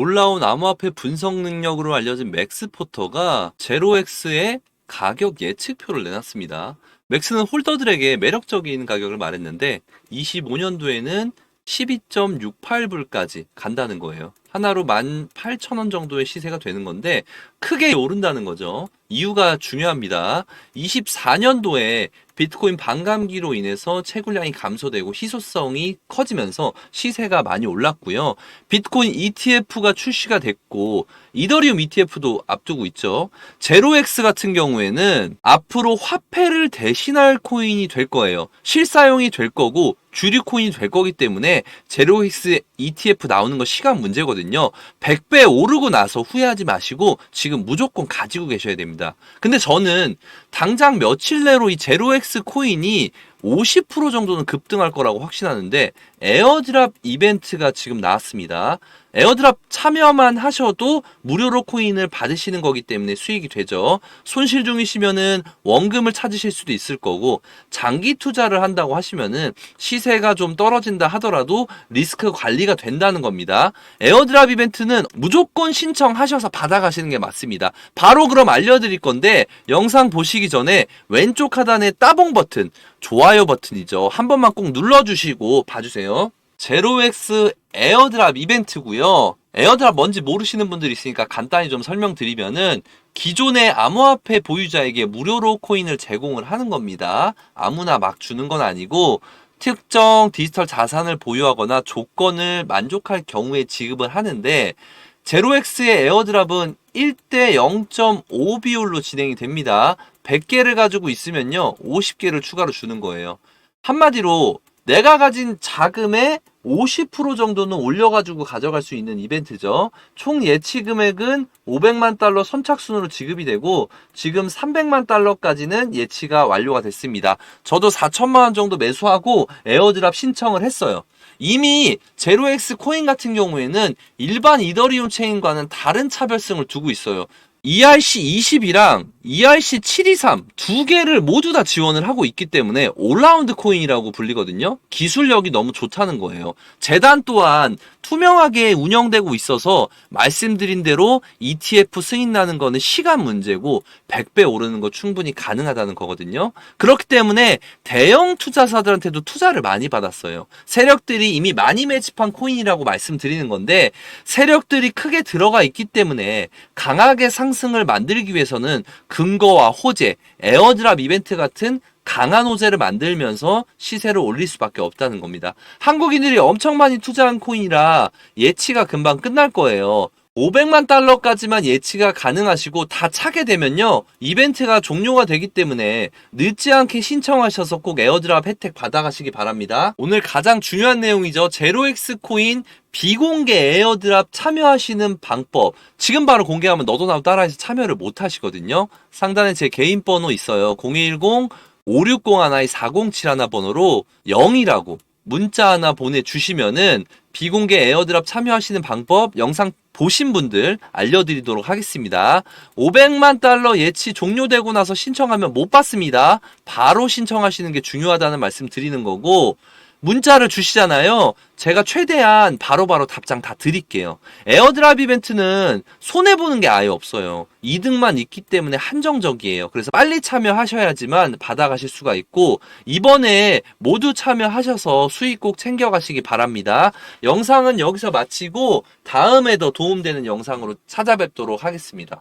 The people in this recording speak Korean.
놀라운 암호화폐 분석 능력으로 알려진 맥스 포터가 제로엑스의 가격 예측표를 내놨습니다. 맥스는 홀더들에게 매력적인 가격을 말했는데 25년도에는 12.68불까지 간다는 거예요. 하나로 18,000원 정도의 시세가 되는 건데 크게 오른다는 거죠. 이유가 중요합니다. 24년도에 비트코인 반감기로 인해서 채굴량이 감소되고 희소성이 커지면서 시세가 많이 올랐고요. 비트코인 ETF가 출시가 됐고 이더리움 ETF도 앞두고 있죠. 제로엑스 같은 경우에는 앞으로 화폐를 대신할 코인이 될 거예요. 실사용이 될 거고 주류 코인이 될 거기 때문에 제로엑스 ETF 나오는 거 시간 문제거든요. 100배 오르고 나서 후회하지 마시고 지금 무조건 가지고 계셔야 됩니다. 근데 저는 당장 며칠 내로 이 제로엑스 코인이 50% 정도는 급등할 거라고 확신하는데 에어드랍 이벤트가 지금 나왔습니다. 에어드랍 참여만 하셔도 무료로 코인을 받으시는 거기 때문에 수익이 되죠. 손실 중이시면은 원금을 찾으실 수도 있을 거고 장기 투자를 한다고 하시면은 시세가 좀 떨어진다 하더라도 리스크 관리가 된다는 겁니다. 에어드랍 이벤트는 무조건 신청하셔서 받아가시는 게 맞습니다. 바로 그럼 알려드릴 건데 영상 보시기 전에 왼쪽 하단에 따봉 버튼 좋아요 버튼이죠. 한 번만 꼭 눌러주시고 봐주세요. 제로엑스 에어드랍 이벤트고요. 에어드랍 뭔지 모르시는 분들이 있으니까 간단히 좀 설명드리면은 기존의 암호화폐 보유자에게 무료로 코인을 제공을 하는 겁니다. 아무나 막 주는 건 아니고 특정 디지털 자산을 보유하거나 조건을 만족할 경우에 지급을 하는데 제로엑스의 에어드랍은 1대 0.5 비율로 진행이 됩니다. 100개를 가지고 있으면요. 50개를 추가로 주는 거예요. 한마디로 내가 가진 자금의 50% 정도는 올려가지고 가져갈 수 있는 이벤트죠. 총 예치 금액은 500만 달러 선착순으로 지급이 되고 지금 300만 달러까지는 예치가 완료가 됐습니다. 저도 4천만 원 정도 매수하고 에어드랍 신청을 했어요. 이미 제로엑스 코인 같은 경우에는 일반 이더리움 체인과는 다른 차별성을 두고 있어요. ERC20이랑 ERC723 두 개를 모두 다 지원을 하고 있기 때문에 올라운드 코인이라고 불리거든요. 기술력이 너무 좋다는 거예요. 재단 또한 투명하게 운영되고 있어서 말씀드린 대로 ETF 승인 나는 거는 시간 문제고 100배 오르는 거 충분히 가능하다는 거거든요. 그렇기 때문에 대형 투자사들한테도 투자를 많이 받았어요. 세력들이 이미 많이 매집한 코인이라고 말씀드리는 건데 세력들이 크게 들어가 있기 때문에 강하게 상 승을 만들기 위해서는 근거와 호재, 에어드랍 이벤트 같은 강한 호재를 만들면서 시세를 올릴 수밖에 없다는 겁니다. 한국인들이 엄청 많이 투자한 코인이라 예치가 금방 끝날 거예요. 500만 달러까지만 예치가 가능하시고 다 차게 되면요. 이벤트가 종료가 되기 때문에 늦지 않게 신청하셔서 꼭 에어드랍 혜택 받아가시기 바랍니다. 오늘 가장 중요한 내용이죠. 제로엑스 코인 비공개 에어드랍 참여하시는 방법. 지금 바로 공개하면 너도 나도 따라해서 참여를 못 하시거든요. 상단에 제 개인 번호 있어요. 010 5601의 407 번호로 0이라고 문자 하나 보내주시면은 비공개 에어드랍 참여하시는 방법 영상 보신 분들 알려드리도록 하겠습니다. 500만 달러 예치 종료되고 나서 신청하면 못 받습니다. 바로 신청하시는 게 중요하다는 말씀 드리는 거고 문자를 주시잖아요. 제가 최대한 바로 바로 답장 다 드릴게요. 에어드랍 이벤트는 손해보는 게 아예 없어요. 이득만 있기 때문에 한정적이에요. 그래서 빨리 참여하셔야지만 받아가실 수가 있고, 이번에 모두 참여하셔서 수익 꼭 챙겨가시기 바랍니다. 영상은 여기서 마치고, 다음에 더 도움되는 영상으로 찾아뵙도록 하겠습니다.